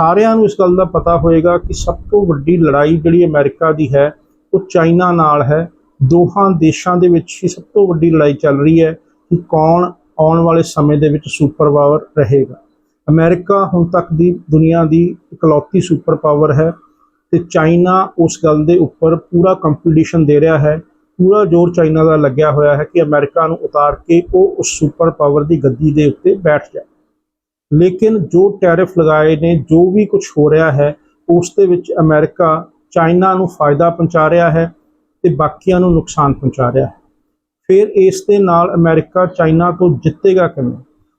ਸਾਰਿਆਂ ਨੂੰ ਇਸ ਗੱਲ ਦਾ ਪਤਾ ਹੋਏਗਾ ਕਿ ਸਭ ਤੋਂ ਵੱਡੀ ਲੜਾਈ ਜਿਹੜੀ ਅਮਰੀਕਾ ਦੀ ਹੈ, ਉਹ ਚਾਈਨਾ ਨਾਲ ਹੈ। ਦੋਹਾਂ ਦੇਸ਼ਾਂ ਦੇ ਵਿੱਚ ਹੀ ਸਭ ਤੋਂ ਵੱਡੀ ਲੜਾਈ ਚੱਲ ਰਹੀ ਹੈ ਕਿ ਕੌਣ ਆਉਣ ਵਾਲੇ ਸਮੇਂ ਦੇ ਵਿੱਚ ਸੁਪਰ ਪਾਵਰ ਰਹੇਗਾ। ਅਮਰੀਕਾ ਹੁਣ ਤੱਕ ਦੀ ਦੁਨੀਆ ਦੀ ਇਕਲੌਤੀ ਸੁਪਰ ਪਾਵਰ ਹੈ ਤੇ ਚਾਈਨਾ ਉਸ ਗੱਲ ਦੇ ਉੱਪਰ ਪੂਰਾ ਕੰਪੀਟੀਸ਼ਨ ਦੇ ਰਿਹਾ ਹੈ। ਪੂਰਾ ਜ਼ੋਰ ਚਾਈਨਾ ਦਾ ਲੱਗਿਆ ਹੋਇਆ ਹੈ ਕਿ ਅਮਰੀਕਾ ਨੂੰ ਉਤਾਰ ਕੇ ਉਹ ਉਸ ਸੁਪਰ ਪਾਵਰ ਦੀ ਗੱਦੀ ਦੇ ਉੱਤੇ ਬੈਠ ਜਾਏ। ਲੇਕਿਨ ਜੋ ਟੈਰਿਫ ਲਗਾਏ ਨੇ, ਜੋ ਵੀ ਕੁਝ ਹੋ ਰਿਹਾ ਹੈ, ਉਸ ਦੇ ਵਿੱਚ ਅਮਰੀਕਾ ਚਾਈਨਾ ਨੂੰ ਫਾਇਦਾ ਪਹੁੰਚਾ ਰਿਹਾ ਹੈ ਤੇ ਬਾਕੀਆਂ ਨੂੰ ਨੁਕਸਾਨ ਪਹੁੰਚਾ ਰਿਹਾ ਹੈ। ਫਿਰ ਇਸ ਦੇ ਨਾਲ ਅਮਰੀਕਾ ਚਾਈਨਾ ਤੋਂ ਜਿੱਤੇਗਾ ਕਿਵੇਂ?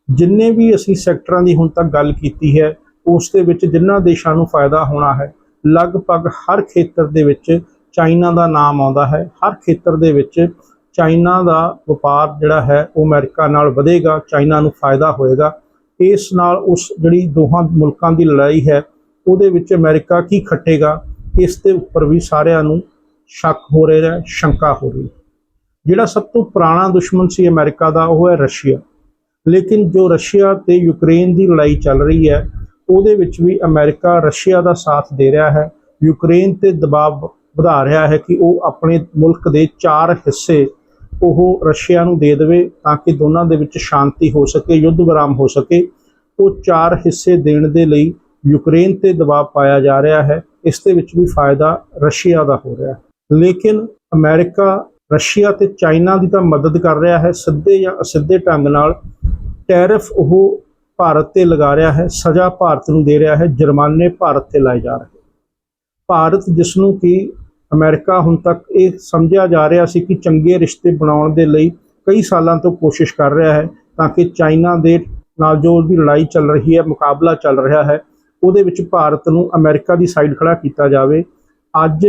ਜਿੰਨੇ ਵੀ ਅਸੀਂ ਸੈਕਟਰਾਂ ਦੀ ਹੁਣ ਤੱਕ ਗੱਲ ਕੀਤੀ ਹੈ, ਉਸ ਦੇ ਵਿੱਚ ਜਿਨ੍ਹਾਂ ਦੇਸ਼ਾਂ ਨੂੰ ਫਾਇਦਾ ਹੋਣਾ ਹੈ, ਲਗਭਗ ਹਰ ਖੇਤਰ ਦੇ ਵਿੱਚ ਚਾਈਨਾ ਦਾ ਨਾਮ ਆਉਂਦਾ ਹੈ। ਹਰ ਖੇਤਰ ਦੇ ਵਿੱਚ ਚਾਈਨਾ ਦਾ ਵਪਾਰ ਜਿਹੜਾ ਹੈ, ਉਹ ਅਮਰੀਕਾ ਨਾਲ ਵਧੇਗਾ, ਚਾਈਨਾ ਨੂੰ ਫਾਇਦਾ ਹੋਏਗਾ। ਇਸ ਨਾਲ ਉਸ ਜਿਹੜੀ ਦੋਹਾਂ ਮੁਲਕਾਂ ਦੀ ਲੜਾਈ ਹੈ, ਉਹਦੇ ਵਿੱਚ ਅਮਰੀਕਾ ਕੀ ਖੱਟੇਗਾ, ਇਸ ਦੇ ਉੱਪਰ ਵੀ ਸਾਰਿਆਂ ਨੂੰ ਸ਼ੱਕ ਹੋ ਰਿਹਾ ਹੈ, ਸ਼ੰਕਾ ਹੋ ਰਹੀ ਜਿਹੜਾ ਸਭ ਤੋਂ ਪੁਰਾਣਾ ਦੁਸ਼ਮਣ ਸੀ ਅਮਰੀਕਾ ਦਾ, ਉਹ ਹੈ ਰਸ਼ੀਆ। ਲੇਕਿਨ ਜੋ ਰਸ਼ੀਆ ਤੇ ਯੂਕਰੇਨ ਦੀ ਲੜਾਈ ਚੱਲ ਰਹੀ ਹੈ, ਉਹਦੇ ਵਿੱਚ ਵੀ ਅਮਰੀਕਾ ਰਸ਼ੀਆ ਦਾ ਸਾਥ ਦੇ ਰਿਹਾ ਹੈ। ਯੂਕਰੇਨ ਤੇ ਦਬਾਅ ਵਧਾ ਰਿਹਾ ਹੈ ਕਿ ਉਹ ਆਪਣੇ ਮੁਲਕ ਦੇ ਚਾਰ ਹਿੱਸੇ ਉਹ ਰਸ਼ੀਆ ਨੂੰ ਦੇ ਦੇਵੇ ਤਾਂ ਕਿ ਦੋਨਾਂ ਦੇ ਵਿੱਚ ਸ਼ਾਂਤੀ ਹੋ ਸਕੇ, ਯੁੱਧ ਵਿਰਾਮ ਹੋ ਸਕੇ। ਉਹ ਚਾਰ ਹਿੱਸੇ ਦੇਣ ਦੇ ਲਈ ਯੂਕਰੇਨ ਤੇ ਦਬਾਅ ਪਾਇਆ ਜਾ ਰਿਹਾ ਹੈ। ਇਸ ਦੇ ਵਿੱਚ ਵੀ ਫਾਇਦਾ ਰਸ਼ੀਆ ਦਾ ਹੋ ਰਿਹਾ ਹੈ। ਲੇਕਿਨ ਅਮਰੀਕਾ ਰਸ਼ੀਆ ਤੇ ਚਾਈਨਾ ਦੀ ਤਾਂ ਮਦਦ ਕਰ ਰਿਹਾ ਹੈ। ਸਿੱਧੇ ਜਾਂ ਅਸਿੱਧੇ ਢੰਗ ਨਾਲ ਟੈਰਿਫ ਉਹ ਭਾਰਤ ਤੇ ਲਗਾ ਰਿਹਾ ਹੈ। ਸਜ਼ਾ ਭਾਰਤ ਨੂੰ ਦੇ ਰਿਹਾ ਹੈ। ਜੁਰਮਾਨੇ ਭਾਰਤ ਤੇ ਲਾਏ ਜਾ ਰਹੇ ਭਾਰਤ ਜਿਸ ਨੂੰ ਕਿ ਅਮਰੀਕਾ ਹੁਣ ਤੱਕ ਇਹ ਸਮਝਿਆ ਜਾ ਰਿਹਾ ਸੀ ਕਿ ਚੰਗੇ ਰਿਸ਼ਤੇ ਬਣਾਉਣ ਦੇ ਲਈ ਕਈ ਸਾਲਾਂ ਤੋਂ ਕੋਸ਼ਿਸ਼ ਕਰ ਰਿਹਾ ਹੈ ਤਾਂ ਕਿ ਚਾਈਨਾ ਦੇ ਨਾਲ ਜੋ ਉਹਦੀ ਲੜਾਈ ਚੱਲ ਰਹੀ ਹੈ, ਮੁਕਾਬਲਾ ਚੱਲ ਰਿਹਾ ਹੈ, ਉਹਦੇ ਵਿੱਚ ਭਾਰਤ ਨੂੰ ਅਮਰੀਕਾ ਦੀ ਸਾਈਡ ਖੜਾ ਕੀਤਾ ਜਾਵੇ। ਅੱਜ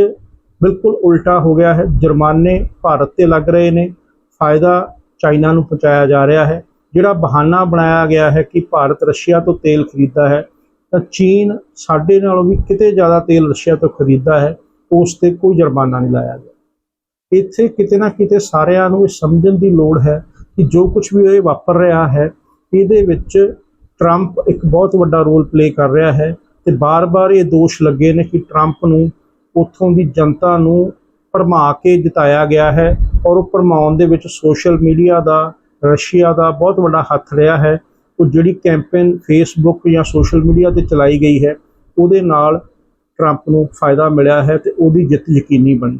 ਬਿਲਕੁਲ ਉਲਟਾ ਹੋ ਗਿਆ ਹੈ। ਜੁਰਮਾਨੇ ਭਾਰਤ ਤੇ ਲੱਗ ਰਹੇ ਨੇ। ਫਾਇਦਾ ਚਾਈਨਾ ਨੂੰ ਪਹੁੰਚਾਇਆ ਜਾ ਰਿਹਾ ਹੈ। ਜਿਹੜਾ ਬਹਾਨਾ ਬਣਾਇਆ ਗਿਆ ਹੈ ਕਿ ਭਾਰਤ ਰਸ਼ੀਆ ਤੋਂ ਤੇਲ ਖਰੀਦਦਾ ਹੈ, ਤਾਂ ਚੀਨ ਸਾਡੇ ਨਾਲੋਂ ਵੀ ਕਿਤੇ ਜ਼ਿਆਦਾ ਤੇਲ ਰਸ਼ੀਆ ਤੋਂ ਖਰੀਦਦਾ ਹੈ। ਉਸ ਤੇ ਕੋਈ ਜੁਰਮਾਨਾ ਨਹੀਂ ਲਾਇਆ ਗਿਆ। ਇੱਥੇ ਕਿਤੇ ਨਾ ਕਿਤੇ ਸਾਰਿਆਂ ਨੂੰ ਇਹ ਸਮਝਣ ਦੀ ਲੋੜ ਹੈ ਕਿ ਜੋ ਕੁਝ ਵੀ ਇਹ ਵਾਪਰ ਰਿਹਾ ਹੈ, ਇਹਦੇ ਵਿੱਚ ਟਰੰਪ ਇੱਕ ਬਹੁਤ ਵੱਡਾ ਰੋਲ ਪਲੇ ਕਰ ਰਿਹਾ ਹੈ ਤੇ ਬਾਰ-ਬਾਰ ਇਹ ਦੋਸ਼ ਲੱਗੇ ਨੇ ਕਿ ਟਰੰਪ ਨੂੰ ਉੱਥੋਂ ਦੀ ਜਨਤਾ ਨੂੰ ਭਰਮਾ ਕੇ ਜਿਤਾਇਆ ਗਿਆ ਹੈ ਔਰ ਉਹ ਭਰਮਾਉਣ ਦੇ ਵਿੱਚ ਸੋਸ਼ਲ ਮੀਡੀਆ ਦਾ, ਰਸ਼ੀਆ ਦਾ ਬਹੁਤ ਵੱਡਾ ਹੱਥ ਰਿਹਾ ਹੈ। ਉਹ ਜਿਹੜੀ ਕੈਂਪੇਨ ਫੇਸਬੁੱਕ ਜਾਂ ਸੋਸ਼ਲ ਮੀਡੀਆ ਤੇ ਚਲਾਈ ਗਈ ਹੈ, ਉਹਦੇ ਨਾਲ ਟਰੰਪ ਨੂੰ ਫਾਇਦਾ ਮਿਲਿਆ ਹੈ ਤੇ ਉਹਦੀ ਜਿੱਤ ਯਕੀਨੀ ਬਣੀ।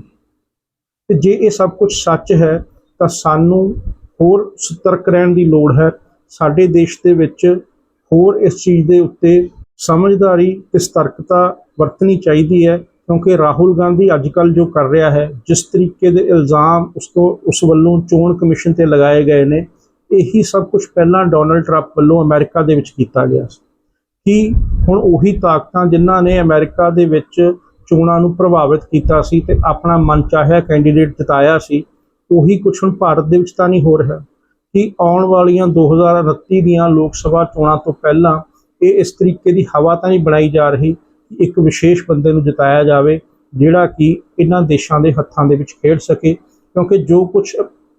ਤੇ ਜੇ ਇਹ ਸਭ ਕੁਝ ਸੱਚ ਹੈ, ਤਾਂ ਸਾਨੂੰ ਹੋਰ ਸਤਰਕ ਰਹਿਣ ਦੀ ਲੋੜ ਹੈ। ਸਾਡੇ ਦੇਸ਼ ਦੇ ਵਿੱਚ ਹੋਰ ਇਸ ਚੀਜ਼ ਦੇ ਉੱਤੇ ਸਮਝਦਾਰੀ ਤੇ ਸਤਰਕਤਾ ਵਰਤਣੀ ਚਾਹੀਦੀ ਹੈ, ਕਿਉਂਕਿ ਰਾਹੁਲ ਗਾਂਧੀ ਅੱਜ ਕੱਲ ਜੋ ਕਰ ਰਿਹਾ ਹੈ, ਜਿਸ ਤਰੀਕੇ ਦੇ ਇਲਜ਼ਾਮ ਉਸ ਤੋਂ, ਉਸ ਵੱਲੋਂ ਚੋਣ ਕਮਿਸ਼ਨ ਤੇ ਲਗਾਏ ਗਏ ਨੇ, ਇਹੀ ਸਭ ਕੁਝ ਪਹਿਲਾਂ ਡੋਨਲਡ ਟਰੰਪ ਵੱਲੋਂ ਅਮਰੀਕਾ ਦੇ ਵਿੱਚ ਕੀਤਾ ਗਿਆ ਸੀ। ਕਿ ਹੁਣ ਉਹੀ ਤਾਕਤਾਂ ਜਿਨ੍ਹਾਂ ਨੇ ਅਮਰੀਕਾ ਦੇ ਵਿੱਚ ਚੋਣਾਂ ਨੂੰ ਪ੍ਰਭਾਵਿਤ ਕੀਤਾ ਸੀ ਤੇ ਆਪਣਾ ਮਨਚਾਹਿਆ ਕੈਂਡੀਡੇਟ ਜਿਤਾਇਆ ਸੀ, ਉਹੀ ਕੁਝ ਹੁਣ ਭਾਰਤ ਦੇ ਵਿੱਚ ਤਾਂ ਨਹੀਂ ਹੋ ਰਿਹਾ। ਕਿ ਆਉਣ ਵਾਲੀਆਂ 2029 ਦੀਆਂ ਲੋਕ ਸਭਾ ਚੋਣਾਂ ਤੋਂ ਪਹਿਲਾਂ ਇਹ ਇਸ ਤਰੀਕੇ ਦੀ ਹਵਾ ਤਾਂ ਨਹੀਂ ਬਣਾਈ ਜਾ ਰਹੀ ਕਿ ਇੱਕ ਵਿਸ਼ੇਸ਼ ਬੰਦੇ ਨੂੰ ਜਿਤਾਇਆ ਜਾਵੇ, ਜਿਹੜਾ ਕਿ ਇਹਨਾਂ ਦੇਸ਼ਾਂ ਦੇ ਹੱਥਾਂ ਦੇ ਵਿੱਚ ਖੇਡ ਸਕੇ। ਕਿਉਂਕਿ ਜੋ ਕੁਝ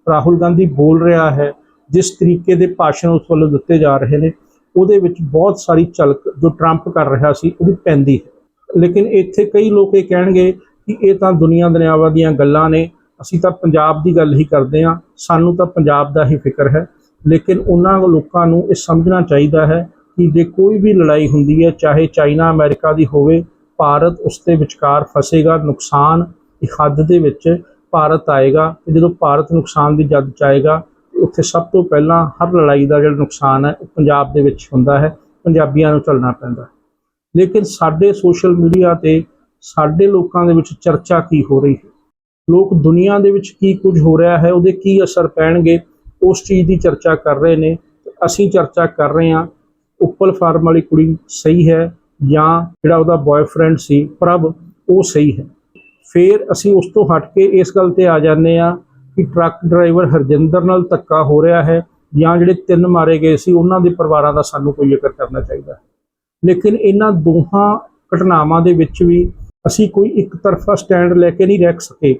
ਰਾਹੁਲ ਗਾਂਧੀ ਬੋਲ ਰਿਹਾ ਹੈ, ਜਿਸ ਤਰੀਕੇ ਦੇ ਭਾਸ਼ਣ ਉਸ ਵੱਲੋਂ ਦਿੱਤੇ ਜਾ ਰਹੇ ਨੇ ਉਹਦੇ ਵਿੱਚ ਬਹੁਤ ਸਾਰੀ ਝਲਕ ਜੋ ਟਰੰਪ ਕਰ ਰਿਹਾ ਸੀ, ਉਹਦੀ ਪੈਂਦੀ ਹੈ। ਲੇਕਿਨ ਇੱਥੇ ਕਈ ਲੋਕ ਇਹ ਕਹਿਣਗੇ ਕਿ ਇਹ ਤਾਂ ਦੁਨੀਆ ਦੁਨਿਆਵਾ ਦੀਆਂ ਗੱਲਾਂ ਨੇ, ਅਸੀਂ ਤਾਂ ਪੰਜਾਬ ਦੀ ਗੱਲ ਹੀ ਕਰਦੇ ਹਾਂ, ਸਾਨੂੰ ਤਾਂ ਪੰਜਾਬ ਦਾ ਹੀ ਫਿਕਰ ਹੈ। ਲੇਕਿਨ ਉਹਨਾਂ ਲੋਕਾਂ ਨੂੰ ਇਹ ਸਮਝਣਾ ਚਾਹੀਦਾ ਹੈ ਕਿ ਜੇ ਕੋਈ ਵੀ ਲੜਾਈ ਹੁੰਦੀ ਹੈ, ਚਾਹੇ ਚਾਈਨਾ ਅਮਰੀਕਾ ਦੀ ਹੋਵੇ, ਭਾਰਤ ਉਸ ਦੇ ਵਿਚਕਾਰ ਫਸੇਗਾ, ਨੁਕਸਾਨ ਇੱਕ ਹੱਦ ਦੇ ਵਿੱਚ ਭਾਰਤ ਆਏਗਾ ਤੇ ਜਦੋਂ ਭਾਰਤ ਨੁਕਸਾਨ ਦੀ ਜੱਦ ਚਾਹੇਗਾ ਤੇ ਉੱਥੇ ਸਭ ਤੋਂ ਪਹਿਲਾਂ ਹਰ ਲੜਾਈ ਦਾ ਜਿਹੜਾ ਨੁਕਸਾਨ ਹੈ, ਉਹ ਪੰਜਾਬ ਦੇ ਵਿੱਚ ਹੁੰਦਾ ਹੈ, ਪੰਜਾਬੀਆਂ ਨੂੰ ਝੱਲਣਾ ਪੈਂਦਾ ਲੇਕਿਨ ਸਾਡੇ ਸੋਸ਼ਲ ਮੀਡੀਆ ਤੇ ਸਾਡੇ ਲੋਕਾਂ ਦੇ ਵਿੱਚ ਚਰਚਾ ਕੀ ਹੋ ਰਹੀ ਹੈ? ਲੋਕ ਦੁਨੀਆ ਦੇ ਵਿੱਚ ਕੀ ਕੁਝ ਹੋ ਰਿਹਾ ਹੈ, ਉਹਦੇ ਕੀ ਅਸਰ ਪੈਣਗੇ, ਉਸ ਚੀਜ਼ ਦੀ ਚਰਚਾ ਕਰ ਰਹੇ ਨੇ। ਤੇ ਅਸੀਂ ਚਰਚਾ ਕਰ ਰਹੇ ਹਾਂ, ਉੱਪਲ ਫਾਰਮ ਵਾਲੀ ਕੁੜੀ ਸਹੀ ਹੈ ਜਾਂ ਜਿਹੜਾ ਉਹਦਾ ਬॉयਫ੍ਰੈਂਡ ਸੀ, ਪ੍ਰਭ, ਉਹ ਸਹੀ ਹੈ। ਫਿਰ ਅਸੀਂ ਉਸ ਤੋਂ ਹਟ ਕੇ ਇਸ ਗੱਲ ਤੇ ਆ ਜਾਂਦੇ ਆ ਕਿ ਟਰੱਕ ਡਰਾਈਵਰ ਹਰਜਿੰਦਰ ਨਾਲ ਧੱਕਾ ਹੋ ਰਿਹਾ ਹੈ ਜਾਂ ਜਿਹੜੇ ਤਿੰਨ ਮਾਰੇ ਗਏ ਸੀ, ਉਹਨਾਂ ਦੇ ਪਰਿਵਾਰਾਂ ਦਾ ਸਾਨੂੰ ਕੋਈ ਜ਼ਿਕਰ ਕਰਨਾ ਚਾਹੀਦਾ ਹੈ। ਲੇਕਿਨ ਇਹਨਾਂ ਦੋਹਾਂ ਘਟਨਾਵਾਂ ਦੇ ਵਿੱਚ ਵੀ ਅਸੀਂ ਕੋਈ ਇੱਕ ਤਰਫਾ ਸਟੈਂਡ ਲੈ ਕੇ ਨਹੀਂ ਰਹਿ ਸਕੇ।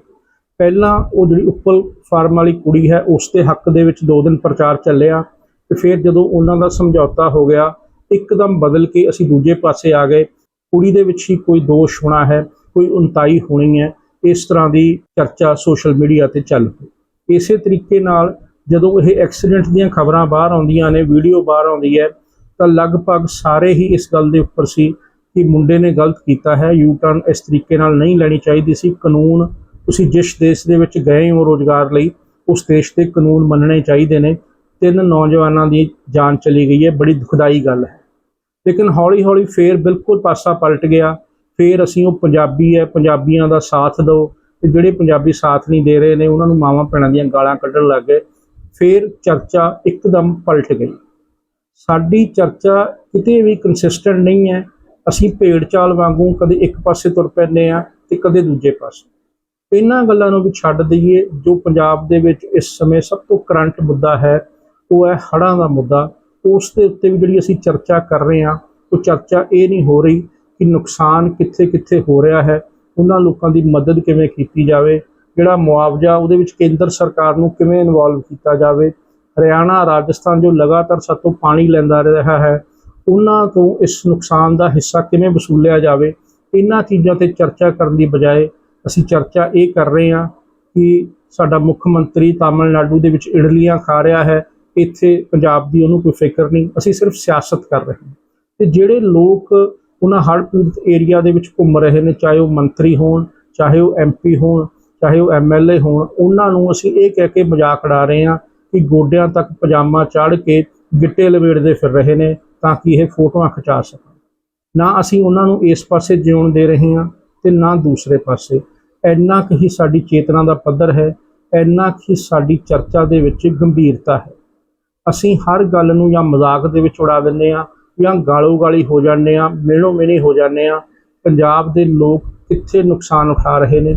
ਪਹਿਲਾਂ ਉਹ ਜਿਹੜੀ ਉੱਪਲ ਫਾਰਮ ਵਾਲੀ ਕੁੜੀ ਹੈ, ਉਸ ਦੇ ਹੱਕ ਦੇ ਵਿੱਚ ਦੋ ਦਿਨ ਪ੍ਰਚਾਰ ਚੱਲਿਆ ਤੇ ਫਿਰ ਜਦੋਂ ਉਹਨਾਂ ਦਾ ਸਮਝੌਤਾ ਹੋ ਗਿਆ, ਇੱਕਦਮ ਬਦਲ ਕੇ ਅਸੀਂ ਦੂਜੇ ਪਾਸੇ ਆ ਗਏ। ਕੁੜੀ ਦੇ ਵਿੱਚ ਹੀ ਕੋਈ ਦੋਸ਼ ਹੋਣਾ ਹੈ, ਕੋਈ ਉਨਤਾਈ ਹੋਣੀ ਹੈ। ਇਸ ਤਰ੍ਹਾਂ ਦੀ ਚਰਚਾ ਸੋਸ਼ਲ ਮੀਡੀਆ ਤੇ ਚੱਲ ਪਈ। ਇਸੇ ਤਰੀਕੇ ਨਾਲ ਜਦੋਂ ਇਹ ਐਕਸੀਡੈਂਟ ਦੀਆਂ ਖਬਰਾਂ ਬਾਹਰ ਆਉਂਦੀਆਂ ਨੇ, ਵੀਡੀਓ ਬਾਹਰ ਆਉਂਦੀ ਹੈ, ਤਾਂ ਲਗਭਗ ਸਾਰੇ ਹੀ ਇਸ ਗੱਲ ਦੇ ਉੱਪਰ ਸੀ ਕਿ ਮੁੰਡੇ ਨੇ ਗਲਤ ਕੀਤਾ ਹੈ। ਯੂ ਟਰਨ ਇਸ ਤਰੀਕੇ ਨਾਲ ਨਹੀਂ ਲੈਣੀ ਚਾਹੀਦੀ ਸੀ। ਕਾਨੂੰਨ ਤੁਸੀਂ ਜਿਸ ਦੇਸ਼ ਦੇ ਵਿੱਚ ਗਏ ਹੋ ਰੋਜ਼ਗਾਰ ਲਈ, ਉਸ ਦੇਸ਼ ਦੇ ਕਾਨੂੰਨ ਮੰਨਣੇ ਚਾਹੀਦੇ ਨੇ। ਤਿੰਨ ਨੌਜਵਾਨਾਂ ਦੀ ਜਾਨ ਚਲੀ ਗਈ ਹੈ। ਬੜੀ ਦੁਖਦਾਈ ਗੱਲ ਹੈ। ਲੇਕਿਨ ਹੌਲੀ ਹੌਲੀ ਫੇਰ ਬਿਲਕੁਲ ਪਾਸਾ ਪਲਟ ਗਿਆ। ਫਿਰ ਅਸੀਂ ਉਹ ਪੰਜਾਬੀ ਹੈ, ਪੰਜਾਬੀਆਂ ਦਾ ਸਾਥ ਦਿਓ। ਤੇ ਜਿਹੜੇ ਪੰਜਾਬੀ ਸਾਥ ਨਹੀਂ ਦੇ ਰਹੇ ਨੇ, ਉਹਨਾਂ ਨੂੰ ਮਾਵਾਂ ਭੈਣਾਂ ਦੀਆਂ ਗਾਲਾਂ ਕੱਢਣ ਲੱਗ ਗਏ। ਫਿਰ ਚਰਚਾ ਇੱਕਦਮ ਪਲਟ ਗਈ। ਸਾਡੀ ਚਰਚਾ ਕਿਤੇ ਵੀ ਕੰਸਿਸਟੈਂਟ ਨਹੀਂ ਹੈ। ਅਸੀਂ ਭੇਡ ਚਾਲ ਵਾਂਗੂ ਕਦੇ ਇੱਕ ਪਾਸੇ ਤੁਰ ਪੈਂਦੇ ਆ ਤੇ ਕਦੇ ਦੂਜੇ ਪਾਸੇ। ਇਹਨਾਂ ਗੱਲਾਂ ਨੂੰ ਵੀ ਛੱਡ ਦਈਏ, ਜੋ ਪੰਜਾਬ ਦੇ ਵਿੱਚ ਇਸ ਸਮੇਂ ਸਭ ਤੋਂ ਕਰੰਟ ਮੁੱਦਾ ਹੈ, ਉਹ ਹੈ ਹੜ੍ਹਾਂ ਦਾ ਮੁੱਦਾ। ਉਸ ਦੇ ਉੱਤੇ ਵੀ ਜਿਹੜੀ ਅਸੀਂ ਚਰਚਾ ਕਰ ਰਹੇ ਹਾਂ, ਉਹ ਚਰਚਾ ਇਹ ਨਹੀਂ ਹੋ ਰਹੀ ਕਿ ਨੁਕਸਾਨ ਕਿੱਥੇ ਕਿੱਥੇ ਹੋ ਰਿਹਾ ਹੈ, ਉਹਨਾਂ ਲੋਕਾਂ ਦੀ ਮਦਦ ਕਿਵੇਂ ਕੀਤੀ ਜਾਵੇ, ਜਿਹੜਾ ਮੁਆਵਜ਼ਾ ਉਹਦੇ ਵਿੱਚ ਕੇਂਦਰ ਸਰਕਾਰ ਨੂੰ ਕਿਵੇਂ ਇਨਵੋਲਵ ਕੀਤਾ ਜਾਵੇ, ਹਰਿਆਣਾ, ਰਾਜਸਥਾਨ ਜੋ ਲਗਾਤਾਰ ਸਾਤੋਂ ਪਾਣੀ ਲੈਂਦਾ ਰਿਹਾ ਹੈ, ਉਹਨਾਂ ਤੋਂ ਇਸ ਨੁਕਸਾਨ ਦਾ ਹਿੱਸਾ ਕਿਵੇਂ ਵਸੂਲਿਆ ਜਾਵੇ, ਇਹਨਾਂ ਚੀਜ਼ਾਂ ਤੇ ਚਰਚਾ ਕਰਨ ਦੀ ਬਜਾਏ ਅਸੀਂ ਚਰਚਾ ਇਹ ਕਰ ਰਹੇ ਹਾਂ ਕਿ ਸਾਡਾ ਮੁੱਖ ਮੰਤਰੀ ਤਾਮਿਲਨਾਡੂ ਦੇ ਵਿੱਚ ਇਡਲੀਆਂ ਖਾ ਰਿਹਾ ਹੈ, ਇੱਥੇ ਪੰਜਾਬ ਦੀ ਉਹਨੂੰ ਕੋਈ ਫਿਕਰ ਨਹੀਂ, ਅਸੀਂ ਸਿਰਫ ਸਿਆਸਤ ਕਰ ਰਹੇ ਹਾਂ। ਤੇ ਜਿਹੜੇ ਲੋਕ ਉਹਨਾਂ ਹੜ੍ਹ ਪੀੜਤ ਏਰੀਆ ਦੇ ਵਿੱਚ ਘੁੰਮ ਰਹੇ ਨੇ, ਚਾਹੇ ਉਹ ਮੰਤਰੀ ਹੋਣ, ਚਾਹੇ ਉਹ ਐਮਪੀ ਹੋਣ, ਚਾਹੇ ਉਹ ਐਮਐਲਏ ਹੋਣ, ਉਹਨਾਂ ਨੂੰ ਅਸੀਂ ਇਹ ਕਹਿ ਕੇ ਮਜ਼ਾਕ ਉਡਾ ਰਹੇ ਹਾਂ ਕਿ ਗੋਡਿਆਂ ਤੱਕ ਪਜਾਮਾ ਚਾੜ ਕੇ ਗਿੱਟੇ ਲਵੇੜਦੇ ਫਿਰ ਰਹੇ ਨੇ ਤਾਂ ਕਿ ਇਹ ਫੋਟੋਆਂ ਖਿਚਾ ਸਕਣ। ਨਾ ਅਸੀਂ ਉਹਨਾਂ ਨੂੰ ਇਸ ਪਾਸੇ ਜਿਉਣ ਦੇ ਰਹੇ ਹਾਂ ਤੇ ਨਾ ਦੂਸਰੇ ਪਾਸੇ। ਇੰਨਾ ਕੁ ਹੀ ਸਾਡੀ ਚੇਤਨਾ ਦਾ ਪੱਧਰ ਹੈ, ਇੰਨਾ ਕੁ ਹੀ ਸਾਡੀ ਚਰਚਾ ਦੇ ਵਿੱਚ ਗੰਭੀਰਤਾ ਹੈ। ਅਸੀਂ ਹਰ ਗੱਲ ਨੂੰ ਜਾਂ ਮਜ਼ਾਕ ਦੇ ਵਿੱਚ ਉਡਾ ਦਿੰਦੇ ਆ ਜਾਂ ਗਾਲੋ ਗਾਲੀ ਹੋ ਜਾਂਦੇ ਆ ਮੇਣੋ ਮੇਣੀ ਹੋ ਜਾਂਦੇ ਆ, ਪੰਜਾਬ ਦੇ ਲੋਕ ਕਿੱਥੇ ਨੁਕਸਾਨ ਉਠਾ ਰਹੇ ਨੇ?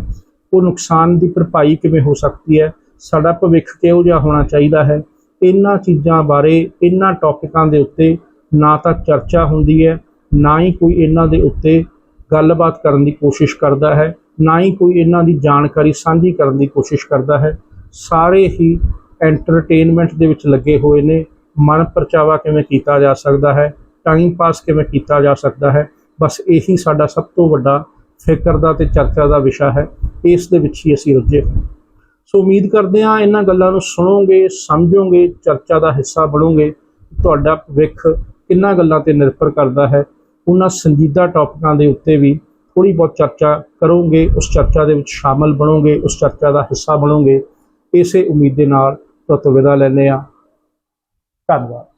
ਉਹ ਨੁਕਸਾਨ ਦੀ ਭਰਪਾਈ ਕਿਵੇਂ ਹੋ ਸਕਦੀ ਹੈ? ਸਾਡਾ ਭਵਿੱਖ ਕਿਹੋ ਜਿਹਾ ਹੋਣਾ ਚਾਹੀਦਾ ਹੈ? ਇਹਨਾਂ ਚੀਜ਼ਾਂ ਬਾਰੇ, ਇਹਨਾਂ ਟੌਪਿਕਾਂ ਦੇ ਉੱਤੇ ਨਾ ਤਾਂ ਚਰਚਾ ਹੁੰਦੀ ਹੈ, ਨਾ ਹੀ ਕੋਈ ਇਹਨਾਂ ਦੇ ਉੱਤੇ ਗੱਲਬਾਤ ਕਰਨ ਦੀ ਕੋਸ਼ਿਸ਼ ਕਰਦਾ ਹੈ, ਨਾ ਹੀ ਕੋਈ ਇਹਨਾਂ ਦੀ ਜਾਣਕਾਰੀ ਸਾਂਝੀ ਕਰਨ ਦੀ ਕੋਸ਼ਿਸ਼ ਕਰਦਾ ਹੈ। ਸਾਰੇ ਹੀ ਐਂਟਰਟੇਨਮੈਂਟ ਦੇ ਵਿੱਚ ਲੱਗੇ ਹੋਏ ਨੇ। ਮਨ ਪਰਚਾਵਾ ਕਿਵੇਂ ਕੀਤਾ ਜਾ ਸਕਦਾ ਹੈ? ਟਾਈਮ ਪਾਸ ਕਿਵੇਂ ਕੀਤਾ ਜਾ ਸਕਦਾ ਹੈ? ਬਸ ਇਹੀ ਸਾਡਾ ਸਭ ਤੋਂ ਵੱਡਾ ਫਿਕਰ ਦਾ ਤੇ ਚਰਚਾ ਦਾ ਵਿਸ਼ਾ ਹੈ। ਇਸ ਦੇ ਵਿੱਚ ਹੀ ਅਸੀਂ ਰੁੱਝੇ ਹਾਂ। ਸੋ ਉਮੀਦ ਕਰਦੇ ਹਾਂ ਇਹਨਾਂ ਗੱਲਾਂ ਨੂੰ ਸੁਣੋਗੇ, ਸਮਝੋਗੇ, ਚਰਚਾ ਦਾ ਹਿੱਸਾ ਬਣੋਗੇ। ਤੁਹਾਡਾ ਭਵਿੱਖ ਕਿੰਨਾ ਗੱਲਾਂ ਤੇ ਨਿਰਭਰ ਕਰਦਾ ਹੈ। ਉਹਨਾਂ ਸੰਜੀਦਾ ਟੌਪਿਕਾਂ ਦੇ ਉੱਤੇ ਵੀ ਥੋੜੀ ਬਹੁਤ ਚਰਚਾ ਕਰੋਗੇ, ਉਸ ਚਰਚਾ ਦੇ ਵਿੱਚ ਸ਼ਾਮਲ ਬਣੋਗੇ, ਉਸ ਚਰਚਾ ਦਾ ਹਿੱਸਾ ਬਣੋਗੇ। ਇਸੇ ਉਮੀਦ ਦੇ ਨਾਲ ਤੁਹਾਨੂੰ ਵਿਦਾ ਲੈਂਦੇ ਹਾਂ। ਧੰਨਵਾਦ।